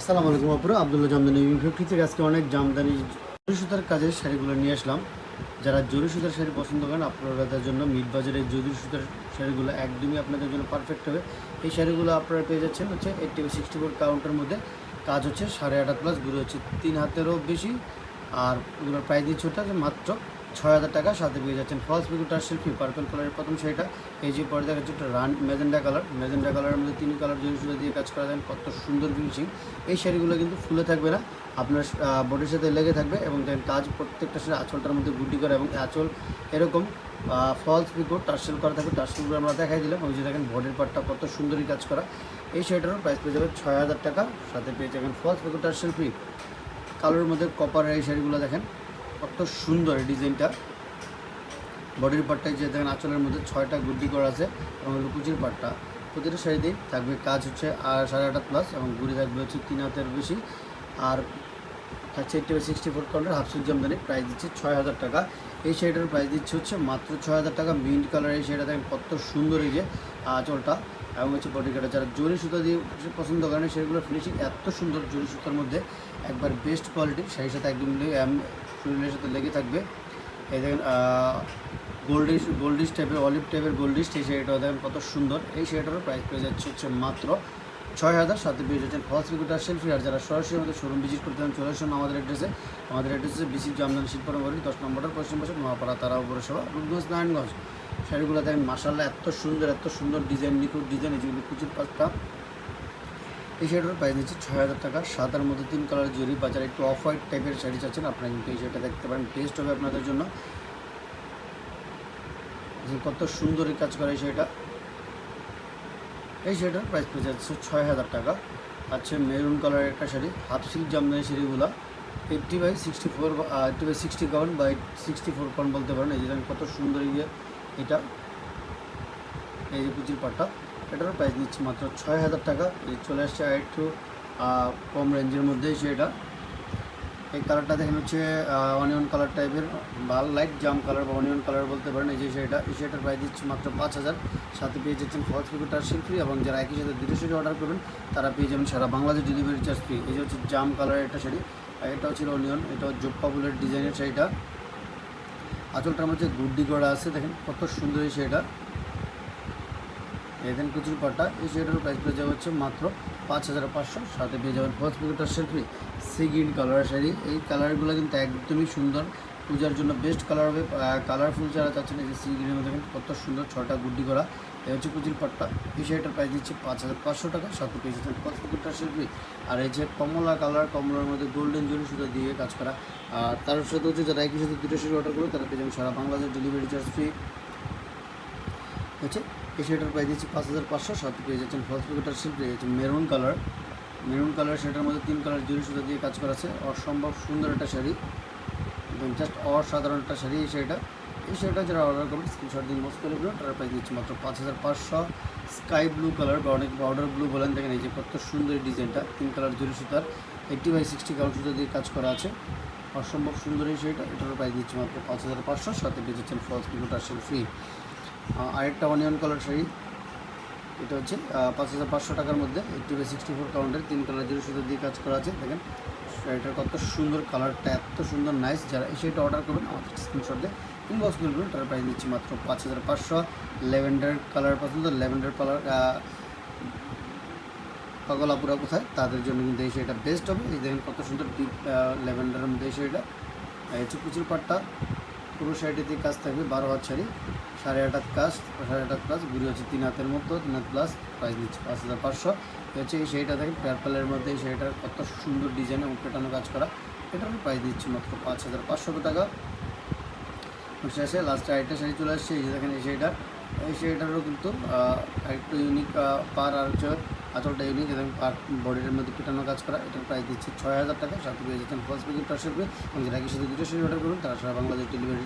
আসসালামু আলাইকুম আপুরা, আবদুল্লাহ জামদানি ফ্যাক্টরি থেকে আজকে অনেক জামদানি জরি সুতার কাজের শাড়িগুলো নিয়ে আসলাম। যারা জরি সুতার শাড়ি পছন্দ করেন, আপনাদের জন্য মিড বাজারের জরি সুতার শাড়িগুলো একদমই আপনাদের জন্য পারফেক্ট হবে। এই শাড়িগুলো আপনারা পেয়ে যাচ্ছেন হচ্ছে এইটটি সিক্সটি ফোর কাউন্টের মধ্যে। কাজ হচ্ছে সাড়ে আট প্লাসগুলো হচ্ছে তিন হাতেরও বেশি। আর এগুলোর প্রাইস দিচ্ছে মাত্র ছয় হাজার টাকা সাথে পেয়ে যাচ্ছেন ফলস পিকুটার শিল্পী পার্পল কালারের প্রথম শাড়িটা। এই যে পরে দেখা যাচ্ছে একটা রান মেজেন্ডা কালার মেজেন্ডা কালারের মধ্যে তিন কালার জরি সুতা দিয়ে কাজ করা যায়, কত সুন্দর ফিনিশিং এই শাড়িগুলো কিন্তু ফুলে থাকবে না, আপনার বডির সাথে লেগে থাকবে এবং দেখেন কাজ প্রত্যেকটা শাড়ি আঁচলটার মধ্যে গুটি করে এবং আঁচল এরকম ফলস পিকো টার্সেল করা থাকবে টার্সেলগুলো আমরা দেখাই দিলাম। ওই যে দেখেন বডির পার্টটা কত সুন্দরই কাজ করা। এই শাড়িটারও প্রাইস পেয়ে যাবে ছয় হাজার টাকা, সাথে পেয়ে যাবেন ফলস পিকো টার্সেল ফ্রি কালোর মধ্যে কপারের এই শাড়িগুলো দেখেন কত সুন্দর এই ডিজাইনটা। বডির পার্টটায় যে দেখেন আঁচলের মধ্যে ছয়টা গুড্ডি করা আছে এবং লুকুচির পার্টটা প্রতিটা শাড়িতেই থাকবে কাজ হচ্ছে আর সাড়ে আটা প্লাস এবং গুড়ি থাকবে হচ্ছে তিন হাতের বেশি। আর থাকছে eighty sixty four counter half suit Jamdani price দিচ্ছে ছয় হাজার টাকা। এই শাড়িটার প্রাইস দিচ্ছে হচ্ছে মাত্র ছয় হাজার টাকা। মিন্ট কালার এই শাড়িটা দেখেন কত সুন্দর এই যে আঁচলটা। এবং হচ্ছে বডি কাটা যারা জরি সুতা দিয়ে পছন্দ করেন সেগুলোর ফিনিশিং এত সুন্দর জরি সুতার মধ্যে। একবার বেস্ট কোয়ালিটি সেই সাথে একদম শরীরের সাথে লেগে থাকবে। এই দেখেন গোল্ডিশ গোল্ডিশ টাইপের অলিভ টাইপের গোল্ডিশ এই শাড়িটাও দেখেন কত সুন্দর। এই শাড়িটারও প্রাইস পেয়ে যাচ্ছে হচ্ছে মাত্র ছয় হাজার সাথে পেয়ে যাচ্ছেন ফলস রিকুটার সেলফি আর যারা সরাসরি আমাদের শোরুম ভিজিট করতে চান, চলে আসুন আমাদের অ্যাড্রেসে আমাদের অ্যাড্রেসে বিসি জামদানি শিল্পনগরী, দশ নম্বরের পশ্চিম পাশে মহাপাড়া তারা পৌরসভা রূপগঞ্জ, নারায়ণগঞ্জ। শাড়িগুলো দেখেন মাসাল্লাহ এত সুন্দর এত সুন্দর ডিজাইন নিখুঁত ডিজাইন যেগুলো কুচির পাঁচটা এই শাড়িটার প্রাইস নিচ্ছে ছয় হাজার টাকা। সাদার মধ্যে তিন কালার জরি বাজারে একটু অফ হোয়াইট টাইপের শাড়ি চাচ্ছেন, আপনারা কিন্তু এই শাড়িটা দেখতে পারেন। টেস্ট হবে আপনাদের জন্য। কত সুন্দর এই কাজ করে এই শাড়িটা। এই শাড়িটার প্রাইস পেয়ে যাচ্ছে ছয় হাজার টাকা। আছে মেরুন কালারের একটা শাড়ি হাফ সিল্ক জামদানি শাড়িগুলো। Eighty by sixty four eighty by sixty count বা সিক্সটি ফোর কাউন্ট বলতে পারেন। এই যে কত সুন্দর ইয়ে। এটা এই যে কুচির পাটটা, এটারও প্রাইস নিচ্ছে মাত্র ছয় হাজার টাকা। এই চলে আসছে আর একটু কম রেঞ্জের মধ্যেই সেটা এই কালারটা দেখেন হচ্ছে অনিয়ন কালার টাইপের বা লাইট জাম কালার বা অনিয়ন কালার বলতে পারেন, এই যে সেটা এই সেটার প্রাইস দিচ্ছে মাত্র পাঁচ হাজার। সাথে পেয়ে যাচ্ছেন ফলস পিকুটার শিল্পী এবং যারা একই সাথে দুটো শাড়ি অর্ডার করবেন, তারা পেয়ে যাবেন সারা বাংলাদেশ ডেলিভারি চার্জ ফ্রি এই যে হচ্ছে জাম কালারের একটা শাড়ি, আর এটা হচ্ছে অনিয়ন এটা জোপ্পা ফুলের ডিজাইনের শাড়িটা। আঁচলটার মধ্যে গুড্ডি করা আছে, দেখেন কত সুন্দর এই শাড়িটা। এখান কুচির পাটা। এই শাড়িটার প্রাইস পেয়ে যাবে হচ্ছে মাত্র পাঁচ হাজার পাঁচশো। সাথে পেয়ে যাবেন ফলস পিকুটার শিল্পী সি গ্রিন কালারের শাড়ি। এই কালারগুলো কিন্তু একদমই সুন্দর। পূজার জন্য বেস্ট কালার হবে। কালারফুল যারা চাচ্ছেন এই যে সি গ্রিনের মধ্যে কত সুন্দর ছটা গুড্ডি করা। এই হচ্ছে কুচির পাটটা। এই শাড়িটার প্রাইস দিচ্ছে পাঁচ হাজার পাঁচশো টাকা। সাথে পেয়ে যাচ্ছেন ফলস পিকুটার শিল্পী আর এই যে কমলা কালার কমলার মধ্যে গোল্ডেন জরি সুতো দিয়ে কাজ করা। আর তার সাথে হচ্ছে যারা একই সাথে দুটো শাড়ি অর্ডার করবে, তারা পেয়ে যাবেন সারা বাংলাদেশ ডেলিভারি চার্জ ফ্রি হচ্ছে এই শাড়িটার প্রাইস দিচ্ছি পাঁচ হাজার পাঁচশো, সাথে পেয়ে যাচ্ছেন ফলস পিকুটার পেয়ে হচ্ছে মেরুন কালার মেরুন কালার সেটার মধ্যে তিন কালার জরি সুতা দিয়ে কাজ করা আছে। অসম্ভব সুন্দর একটা শাড়ি। এবং জাস্ট অসাধারণ একটা শাড়ি এই শাড়িটা। এই শাড়িটা যারা অর্ডার করবেন স্ক্রিনশট দিন মোস্ট করে দেবেন তার প্রাইস দিচ্ছি মাত্র পাঁচ হাজার পাঁচশো। স্কাই ব্লু কালার বা অনেক পাউডার ব্লু বলেন দেখেন এই যে কত সুন্দর ডিজাইনটা তিন কালার জরি সুতার। এইটটি বাই সিক্সটি কাউন্ট সুতো দিয়ে কাজ করা আছে। অসম্ভব সুন্দর এই শাড়িটা। এটারও প্রাইস দিচ্ছি মাত্র পাঁচ হাজার পাঁচশো, সাথে পেয়ে যাচ্ছেন ফলস পিকুটার ফ্রি আরেকটা অনিয়ন কালার শাড়ি। এটা হচ্ছে পাঁচ হাজার পাঁচশো টাকার মধ্যে বাই সিক্সটি ফোর কাউন্টের তিন কালার জুড়ে সুতো দিয়ে কাজ করা আছে, দেখেন। শাড়িটার কত সুন্দর কালারটা এত সুন্দর নাইস যারা এই শাড়িটা অর্ডার করবেন, আমাদের স্ক্রিনশট দিয়ে ইনবক্স করবেন তার প্রাইস দিচ্ছি মাত্র পাঁচ হাজার পাঁচশো। ল্যাভেন্ডার কালার পছন্দ ল্যাভেন্ডার কালার পাগলাপুরা কোথায়? তাদের জন্য কিন্তু এই শাড়িটা বেস্ট হবে। এই দেখেন কত সুন্দর ডিপ ল্যাভেন্ডারের মধ্যে এই শাড়িটা। হচ্ছে কুচির পাটটা। পুরো শাড়িটিতে কাজ থাকবে, বারো হাত শাড়ি, সাড়ে আট হাত কাজ, সাড়ে আট হাত কাজ ঘুরি হচ্ছে তিন হাতের মতো, তিন হাত প্লাস প্রাইস নিচ্ছে পাঁচ হাজার পাঁচশো। হচ্ছে এই শাড়িটা দেখেন পার্পেলের মধ্যে এই শাড়িটার কত সুন্দর ডিজাইন এবং পেটানো কাজ করা। এটার প্রাইস দিচ্ছি মাত্র পাঁচ হাজার পাঁচশো টাকা। শেষে লাস্টে আরেকটা শাড়ি চলে আসছে, এই যে দেখেন এই শাড়িটা। এই শাড়িটারও কিন্তু একটু ইউনিক পার আর হচ্ছে আঁচলটা ইউনিক এবং পার্ট বডির মধ্যে পিটানো কাজ করা, এটার প্রাইস দিচ্ছে ছয় হাজার টাকা। সাথে পেয়ে যাচ্ছেন ফার্স্ট পেজের টার্সের এবং যারা কি সাথে দুটো শাড়ি অর্ডার করুন তারা সারা বাংলাদেশ ডেলিভারি